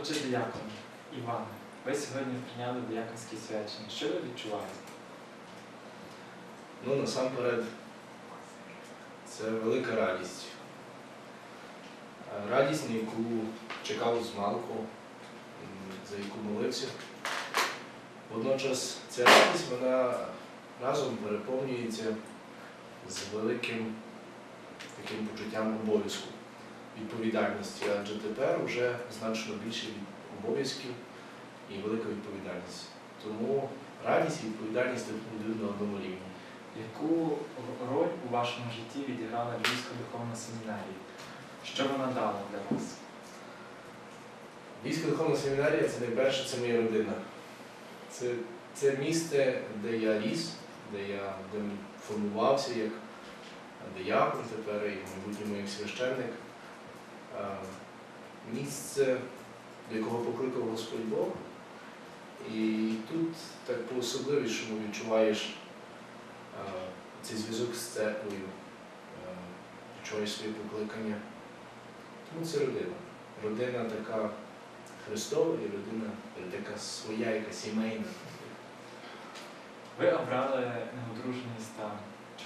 Отже, діякон, Іване, ви сьогодні прийняли дияконські свячення. Що ви відчуваєте? Ну, насамперед, це велика радість. Е, Радість, на яку чекав з малку, за яку молився. Водночас ця радість вона разом переповнюється з великим таким почуттям обов'язку, відповідальності, адже тепер вже значно більше обов'язків і велика відповідальність. Тому радість і відповідальність йдуть на одному рівні. Яку роль у вашому житті відіграла Львівська духовна семінарія? Що вона дала для вас? Львівська духовна семінарія це найперше, це моя родина. Це, це місце, де я ріс, де я де формувався як диякон тепер і майбутньому як священник. Е, Місце, до якого покликав Господь Бог. І тут так по-особливішому відчуваєш е, цей зв'язок з церквою, е, відчуваєш своє покликання. Тому це родина. Родина така Христова і родина така своя, яка сімейна. Ви обрали неодружений стан.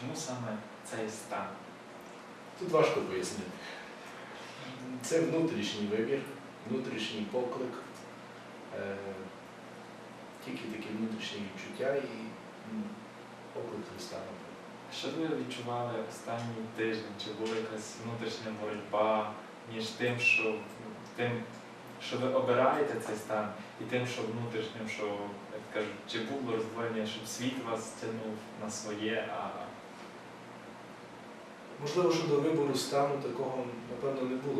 Чому саме цей стан? Тут важко пояснити. Це внутрішній вибір, внутрішній поклик, е, тільки такі внутрішні відчуття і поклик Христа. Що ви відчували останній тиждень? Чи була якась внутрішня боротьба між тим, що тим, що ви обираєте цей стан, і тим, що внутрішнім, що як кажуть, чи було роздвоєння, щоб світ вас тягнув на своє, а Можливо, що до вибору стану такого, напевно, не було,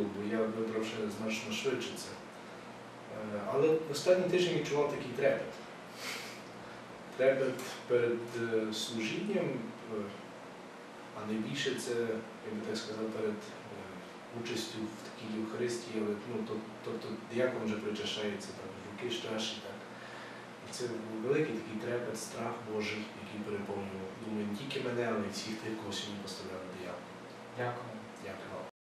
ще значно швидше це. Е, Але останній тиждень відчував такий трепет. Трепет перед е, служінням, е, а найбільше це, як би так сказав, перед участю в такій Євхаристії, але ну, то- тобто діякон вже причащається так, руки чаші. Так. І це був великий такий трепет, страх Божий, який переповнював, думаю, не тільки мене, але й всіх тих, кого сьогодні поставляли диякон. дякую. Дякую.